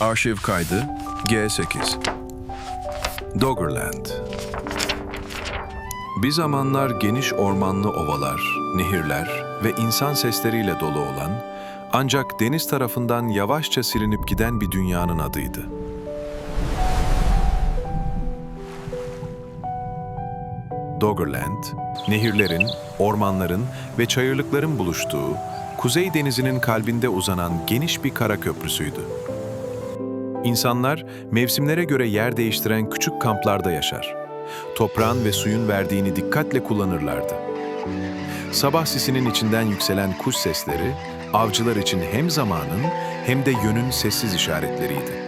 Arşiv kaydı G8 Doggerland Bir zamanlar geniş ormanlı ovalar, nehirler ve insan sesleriyle dolu olan ancak deniz tarafından yavaşça silinip giden bir dünyanın adıydı. Doggerland, nehirlerin, ormanların ve çayırlıkların buluştuğu, Kuzey Denizi'nin kalbinde uzanan geniş bir kara köprüsüydü. İnsanlar mevsimlere göre yer değiştiren küçük kamplarda yaşar. Toprağın ve suyun verdiğini dikkatle kullanırlardı. Sabah sisinin içinden yükselen kuş sesleri, avcılar için hem zamanın hem de yönün sessiz işaretleriydi.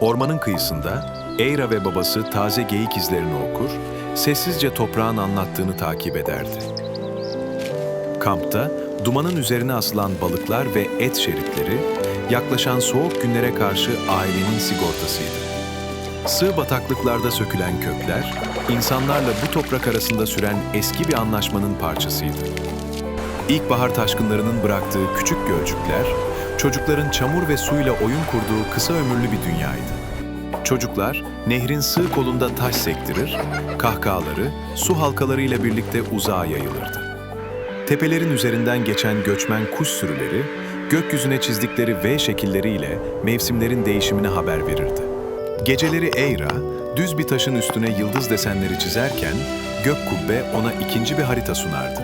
Ormanın kıyısında Eyra ve babası taze geyik izlerini okur, sessizce toprağın anlattığını takip ederdi. Kampta dumanın üzerine asılan balıklar ve et şeritleri, yaklaşan soğuk günlere karşı ailenin sigortasıydı. Sığ bataklıklarda sökülen kökler, insanlarla bu toprak arasında süren eski bir anlaşmanın parçasıydı. İlkbahar taşkınlarının bıraktığı küçük gölcükler, çocukların çamur ve suyla oyun kurduğu kısa ömürlü bir dünyaydı. Çocuklar nehrin sığ kolunda taş sektirir, kahkahaları su halkalarıyla birlikte uzağa yayılırdı. Tepelerin üzerinden geçen göçmen kuş sürüleri, gökyüzüne çizdikleri V şekilleriyle mevsimlerin değişimine haber verirdi. Geceleri Eyra, düz bir taşın üstüne yıldız desenleri çizerken, gök kubbe ona ikinci bir harita sunardı.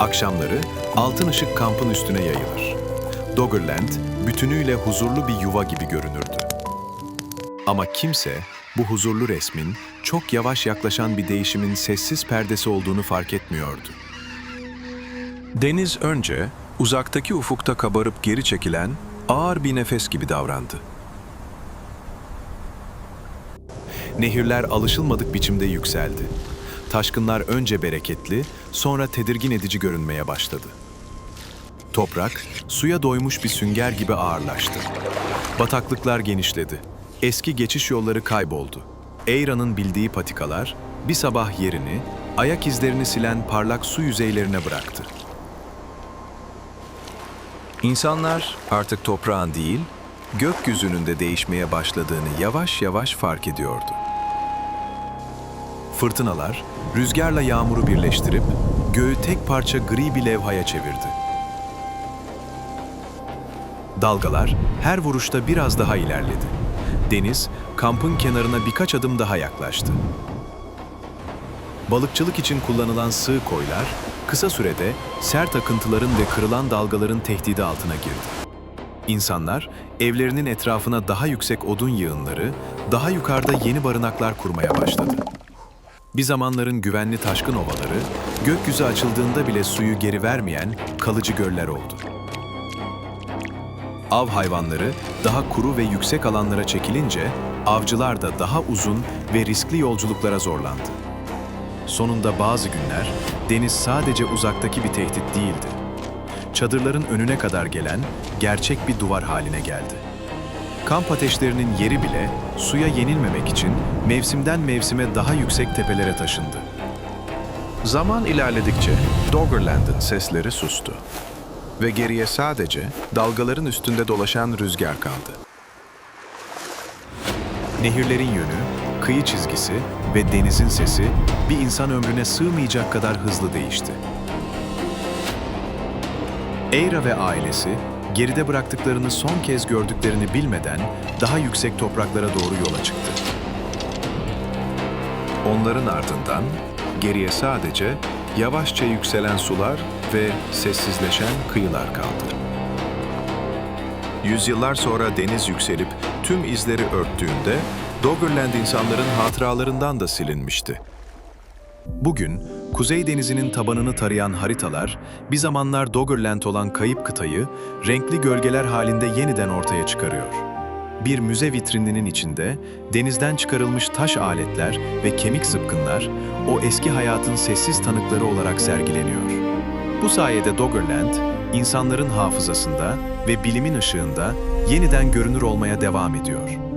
Akşamları altın ışık kampın üstüne yayılır. Doggerland bütünüyle huzurlu bir yuva gibi görünürdü. Ama kimse bu huzurlu resmin çok yavaş yaklaşan bir değişimin sessiz perdesi olduğunu fark etmiyordu. Deniz önce uzaktaki ufukta kabarıp geri çekilen ağır bir nefes gibi davrandı. Nehirler alışılmadık biçimde yükseldi. Taşkınlar önce bereketli, sonra tedirgin edici görünmeye başladı. Toprak, suya doymuş bir sünger gibi ağırlaştı. Bataklıklar genişledi. Eski geçiş yolları kayboldu. Eyra'nın bildiği patikalar, bir sabah yerini, ayak izlerini silen parlak su yüzeylerine bıraktı. İnsanlar artık toprağın değil, gökyüzünün de değişmeye başladığını yavaş yavaş fark ediyordu. Fırtınalar, rüzgarla yağmuru birleştirip göğü tek parça gri bir levhaya çevirdi. Dalgalar her vuruşta biraz daha ilerledi. Deniz, kampın kenarına birkaç adım daha yaklaştı. Balıkçılık için kullanılan sığ koylar, kısa sürede sert akıntıların ve kırılan dalgaların tehdidi altına girdi. İnsanlar, evlerinin etrafına daha yüksek odun yığınları, daha yukarıda yeni barınaklar kurmaya başladı. Bir zamanların güvenli taşkın ovaları, gökyüzü açıldığında bile suyu geri vermeyen kalıcı göller oldu. Av hayvanları daha kuru ve yüksek alanlara çekilince avcılar da daha uzun ve riskli yolculuklara zorlandı. Sonunda bazı günler deniz sadece uzaktaki bir tehdit değildi. Çadırların önüne kadar gelen gerçek bir duvar haline geldi. Kamp ateşlerinin yeri bile suya yenilmemek için mevsimden mevsime daha yüksek tepelere taşındı. Zaman ilerledikçe Doggerland'ın sesleri sustu ve geriye sadece dalgaların üstünde dolaşan rüzgar kaldı. Nehirlerin yönü, kıyı çizgisi ve denizin sesi bir insan ömrüne sığmayacak kadar hızlı değişti. Eyra ve ailesi geride bıraktıklarını son kez gördüklerini bilmeden daha yüksek topraklara doğru yola çıktı. Onların ardından geriye sadece yavaşça yükselen sular ve sessizleşen kıyılar kaldı. Yüzyıllar sonra deniz yükselip tüm izleri örttüğünde Doggerland insanların hatıralarından da silinmişti. Bugün Kuzey Denizi'nin tabanını tarayan haritalar bir zamanlar Doggerland olan kayıp kıtayı renkli gölgeler halinde yeniden ortaya çıkarıyor. Bir müze vitrininin içinde denizden çıkarılmış taş aletler ve kemik zıpkınlar o eski hayatın sessiz tanıkları olarak sergileniyor. Bu sayede Doggerland, insanların hafızasında ve bilimin ışığında yeniden görünür olmaya devam ediyor.